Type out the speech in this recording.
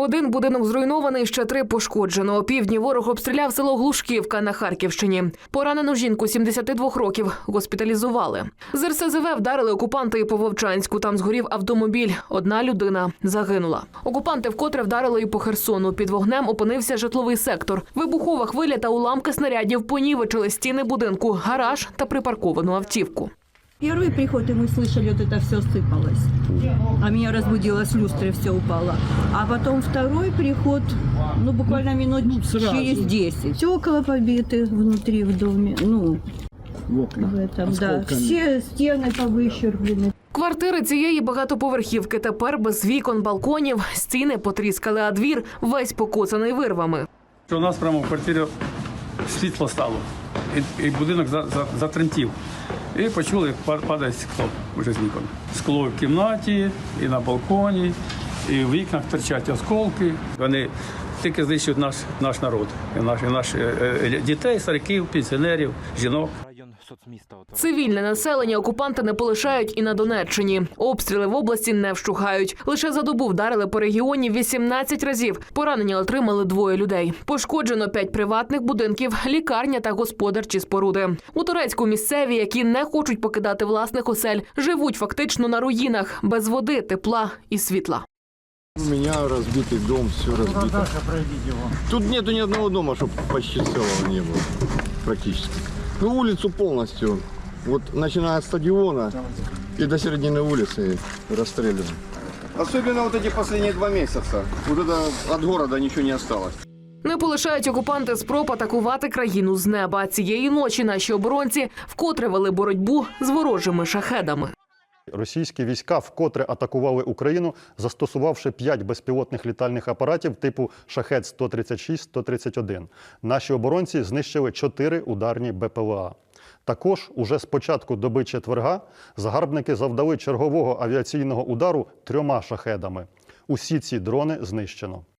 Один будинок зруйнований, ще три пошкоджено. О ворог обстріляв село Глушківка на Харківщині. Поранену жінку 72 років госпіталізували. З РСЗВ вдарили окупанти і по Вовчанську. Там згорів автомобіль. Одна людина загинула. Окупанти вкотре вдарили і по Херсону. Під вогнем опинився житловий сектор. Вибухова хвиля та уламки снарядів понівечили стіни будинку, гараж та припарковану автівку. Первый приход, и мы слышали, вот это все сыпалось. А меня разбудило, с люстры все упало. А потом второй приход, ну, буквально минут через 10. Стекла побиты внутри в доме, ну, в окна. в этом, да. Осколками. Все стены повыщерблены. Квартири цієї багатоповерхівки тепер без вікон, балконів, стіни потріскали, а двір весь покоцаний вирвами. У нас прямо в квартирі світло стало, і, і будинок за, за, затремтів. І почули, як падає скло вже з вікон. Скло в кімнаті, і на балконі, і в вікнах торчать осколки. Вони тільки знищують наш, наш народ, і наш, і наш, е, е, дітей, стариків, пенсіонерів, жінок район соцміста. Ото. Цивільне населення окупанти не полишають і на Донеччині. Обстріли в області не вщухають. Лише за добу вдарили по регіоні 18 разів. Поранення отримали двоє людей. Пошкоджено п'ять приватних будинків, лікарня та господарчі споруди. У Турецьку місцеві, які не хочуть покидати власних осель, живуть фактично на руїнах без води, тепла і світла. У меня разбитый дом, все разбито. Тут нету ни одного дома, чтобы почти целого не было. Практически. Ну, улицу полностью. Вот начиная от стадиона и до середины улицы расстреляно. Особенно вот эти последние два месяца. Вот это от города ничего не осталось. Не полишають окупанти спроб атакувати країну з неба. Цієї ночі наші оборонці вкотре вели боротьбу з ворожими шахедами. Російські війська вкотре атакували Україну, застосувавши п'ять безпілотних літальних апаратів типу шахет 136-131. Наші оборонці знищили чотири ударні БПЛА. Також уже з початку доби четверга загарбники завдали чергового авіаційного удару трьома шахедами. Усі ці дрони знищено.